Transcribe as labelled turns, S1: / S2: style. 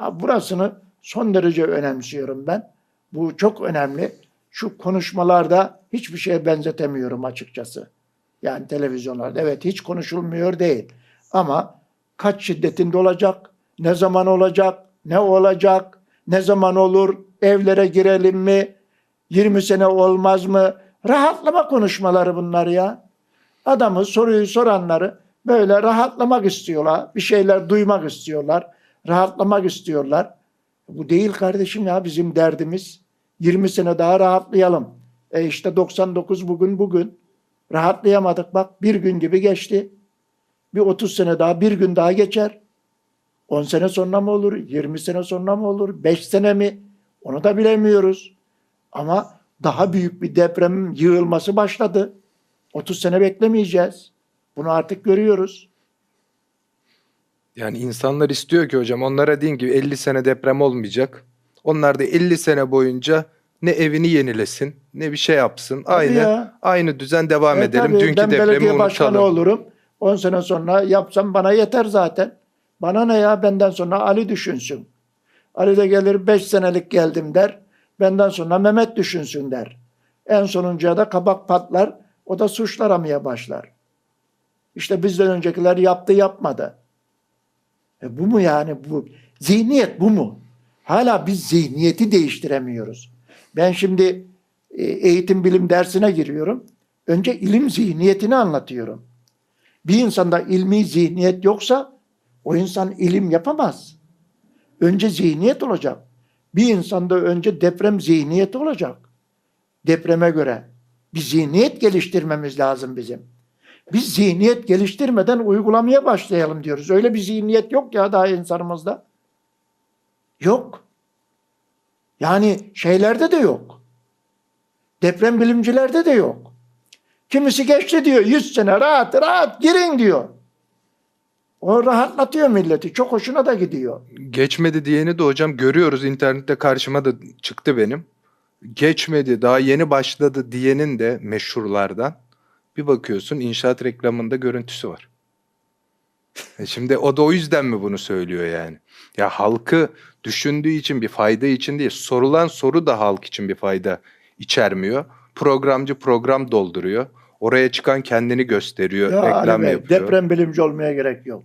S1: Ya burasını son derece önemsiyorum ben. Bu çok önemli. Şu konuşmalarda hiçbir şeye benzetemiyorum açıkçası. Yani televizyonlarda evet hiç konuşulmuyor değil. Ama kaç şiddetinde olacak, ne zaman olacak, ne olacak, ne zaman olur, evlere girelim mi, 20 sene olmaz mı? Rahatlama konuşmaları bunlar ya. Adamı soruyu soranları böyle rahatlamak istiyorlar. Bir şeyler duymak istiyorlar. Rahatlamak istiyorlar. Bu değil kardeşim ya bizim derdimiz. 20 sene daha rahatlayalım. E işte 99 bugün bugün. Rahatlayamadık bak bir gün gibi geçti. Bir 30 sene daha bir gün daha geçer. 10 sene sonra mı olur? 20 sene sonra mı olur? 5 sene mi? Onu da bilemiyoruz. Ama daha büyük bir deprem yığılması başladı. 30 sene beklemeyeceğiz. Bunu artık görüyoruz.
S2: Yani insanlar istiyor ki hocam onlara deyin ki 50 sene deprem olmayacak. Onlar da 50 sene boyunca ne evini yenilesin ne bir şey yapsın. Aynı
S1: ya.
S2: aynı düzen devam
S1: E
S2: edelim.
S1: tabii,
S2: Dünkü
S1: ben
S2: depremi
S1: belediye başkanı
S2: unutalım.
S1: olurum. 10 sene sonra yapsam bana yeter zaten. Bana ne ya benden sonra Ali düşünsün. Ali de gelir 5 senelik geldim der. Benden sonra Mehmet düşünsün der. En sonuncuya da kabak patlar. O da suçlar aramaya başlar. İşte bizden öncekiler yaptı yapmadı. E bu mu yani bu? Zihniyet bu mu? Hala biz zihniyeti değiştiremiyoruz. Ben şimdi e, eğitim bilim dersine giriyorum. Önce ilim zihniyetini anlatıyorum. Bir insanda ilmi zihniyet yoksa o insan ilim yapamaz. Önce zihniyet olacak. Bir insanda önce deprem zihniyeti olacak. Depreme göre bir zihniyet geliştirmemiz lazım bizim. Biz zihniyet geliştirmeden uygulamaya başlayalım diyoruz. Öyle bir zihniyet yok ya daha insanımızda. Yok. Yani şeylerde de yok. Deprem bilimcilerde de yok. Kimisi geçti diyor 100 sene rahat rahat girin diyor. O rahatlatıyor milleti. Çok hoşuna da gidiyor.
S2: Geçmedi diyeni de hocam görüyoruz internette karşıma da çıktı benim. Geçmedi daha yeni başladı diyenin de meşhurlardan bir bakıyorsun inşaat reklamında görüntüsü var. E şimdi o da o yüzden mi bunu söylüyor yani? Ya halkı düşündüğü için bir fayda için değil. Sorulan soru da halk için bir fayda içermiyor. Programcı program dolduruyor. Oraya çıkan kendini gösteriyor,
S1: Ya
S2: reklam
S1: Bey,
S2: yapıyor.
S1: deprem bilimci olmaya gerek yok.